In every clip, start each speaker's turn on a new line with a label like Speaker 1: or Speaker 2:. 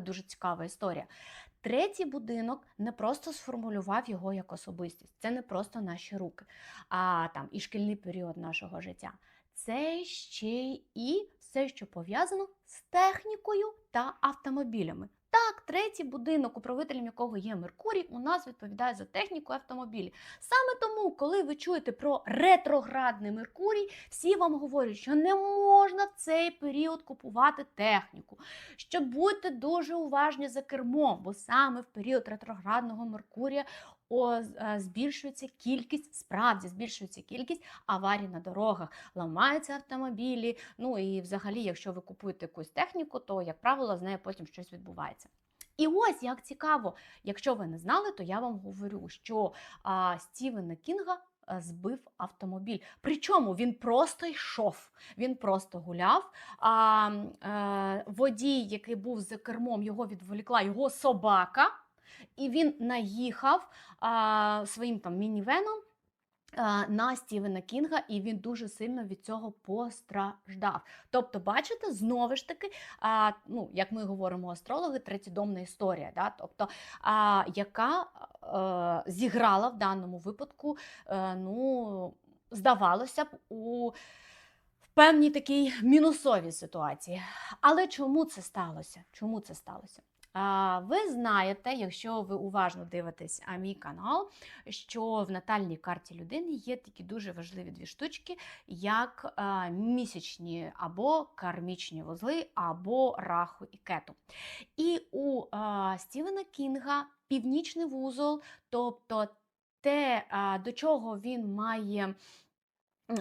Speaker 1: дуже цікава історія. Третій будинок не просто сформулював його як особистість, це не просто наші руки, а там і шкільний період нашого життя. Це ще і все, що пов'язано з технікою та автомобілями. Так, третій будинок, управителем якого є Меркурій, у нас відповідає за техніку і автомобілі. Саме тому, коли ви чуєте про ретроградний Меркурій, всі вам говорять, що не можна в цей період купувати техніку, що будьте дуже уважні за кермом, бо саме в період ретроградного Меркурія е, збільшується кількість, справді збільшується кількість аварій на дорогах, ламаються автомобілі. Ну і взагалі, якщо ви купуєте якусь техніку, то, як правило, з нею потім щось відбувається. І ось як цікаво, якщо ви не знали, то я вам говорю, що а, Стівена Кінга збив автомобіль. Причому він просто йшов, він просто гуляв. А, е, водій, який був за кермом, його відволікла його собака, і він наїхав а, своїм там мінівеном на Стівена Кінга, і він дуже сильно від цього постраждав. Тобто, бачите, знову ж таки, а, ну, як ми говоримо астрологи, третідомна історія, да? тобто, а, яка е, зіграла в даному випадку, е, ну, здавалося б, у певній такій мінусовій ситуації. Але чому це сталося? Чому це сталося? Ви знаєте, якщо ви уважно дивитесь а, мій канал, що в натальній карті людини є такі дуже важливі дві штучки, як місячні або кармічні вузли, або раху і кету. І у Стівена Кінга північний вузол, тобто те, до чого він має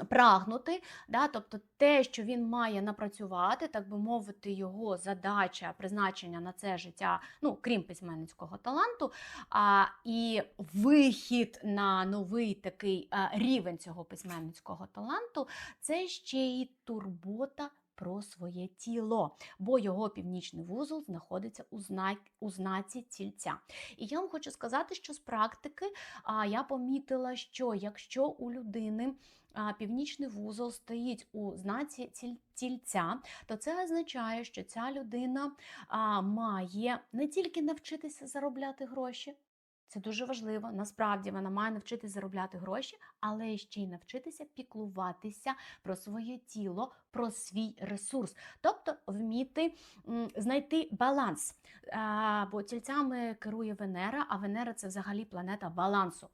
Speaker 1: прагнути, да, тобто те, що він має напрацювати, так би мовити, його задача, призначення на це життя, ну крім письменницького таланту, а, і вихід на новий такий а, рівень цього письменницького таланту, це ще й турбота. Про своє тіло, бо його північний вузол знаходиться у, знак, у знаці тільця. І я вам хочу сказати, що з практики а, я помітила, що якщо у людини а, північний вузол стоїть у знаці тіль- тільця, то це означає, що ця людина а, має не тільки навчитися заробляти гроші. Це дуже важливо. Насправді вона має навчитися заробляти гроші, але ще й навчитися піклуватися про своє тіло, про свій ресурс, тобто вміти знайти баланс. Бо тільцями керує Венера, а Венера це взагалі планета балансу.